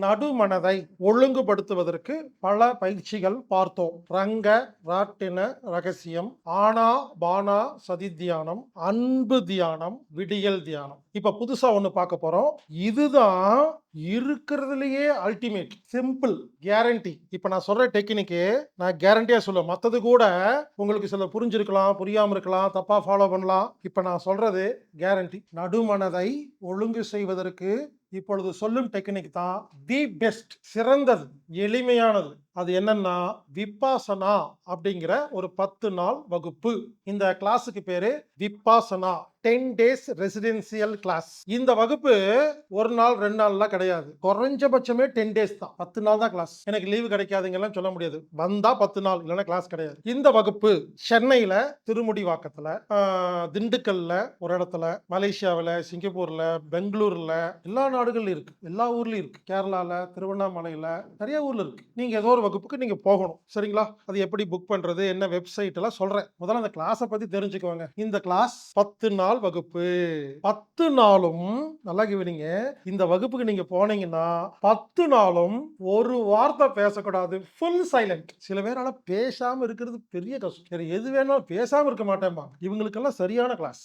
நடுமனதை ஒழுங்குபடுத்துவதற்கு பல பயிற்சிகள் பார்த்தோம். ரங்க ராட்டின ரகசியம் ஆனா பானா சதி தியானம் அன்பு தியானம் விடியல் தியானம். இப்ப புதுசா ஒண்ணு பார்க்க போறோம். இதுதான் இருக்கிறதுலயே அல்டிமேட் சிம்பிள் கேரண்டி இப்ப நான் சொல்ற டெக்னிக்கு நான் கேரண்டியா சொல்லுவேன். மத்தது கூட உங்களுக்கு சில புரிஞ்சிருக்கலாம் புரியாம இருக்கலாம் தப்பா ஃபாலோ பண்ணலாம். இப்ப நான் சொல்றது கேரண்டி நடுமனதை ஒழுங்கு செய்வதற்கு இப்பொழுது சொல்லும் டெக்னிக் தான் தி பெஸ்ட் சிறந்தது எளிமையானது. அது என்னன்னா விப்பாசனா அப்படிங்கிற ஒரு பத்து நாள் வகுப்பு. இந்த கிளாஸுக்கு பேரு Vipassana ten days residential class. இந்த வகுப்பு ஒரு நாள் ரெண்டு நாள்லாம் கிடையாது. குறைஞ்சபட்சமே டென் டேஸ் தான். பத்து நாள் தான் கிளாஸ். எனக்கு லீவு கிடைக்காதுங்கலாம் சொல்ல முடியாது. வந்தா பத்து நாள் இல்லைன்னா கிளாஸ் கிடையாது. இந்த வகுப்பு சென்னையில திருமுடிவாக்கத்துல திண்டுக்கல்ல ஒரு இடத்துல மலேசியாவில் சிங்கப்பூர்ல பெங்களூர்ல எல்லா நாடுகள்ல இருக்கு. எல்லா ஊர்லயும் இருக்கு. கேரளால திருவண்ணாமலையில நிறைய ஊர்ல இருக்கு. நீங்க ஏதோ ஒரு வகுப்புக்கு நீங்க போகணும். சரிங்களா? அது எப்படி புக் பண்றது என்ன வெப்சைட் எல்லாம் சொல்றேன். முதல்ல அந்த கிளாஸை பத்தி தெரிஞ்சுக்கோங்க இந்த கிளாஸ் பத்து நாள் வகுப்பு. பத்து நாளும் நல்லா கவனிங்க இந்த வகுப்புக்கு நீங்க போனீங்கன்னா பத்து நாளும் ஒரு வார்த்தை பேசக்கூடாது. ஃபுல் சைலண்ட் சில பேரால பேசாம இருக்கிறது பெரிய கஷ்டம். எது வேணாலும் பேசாம இருக்க மாட்டேன்பா இவங்களுக்கெல்லாம் சரியான கிளாஸ்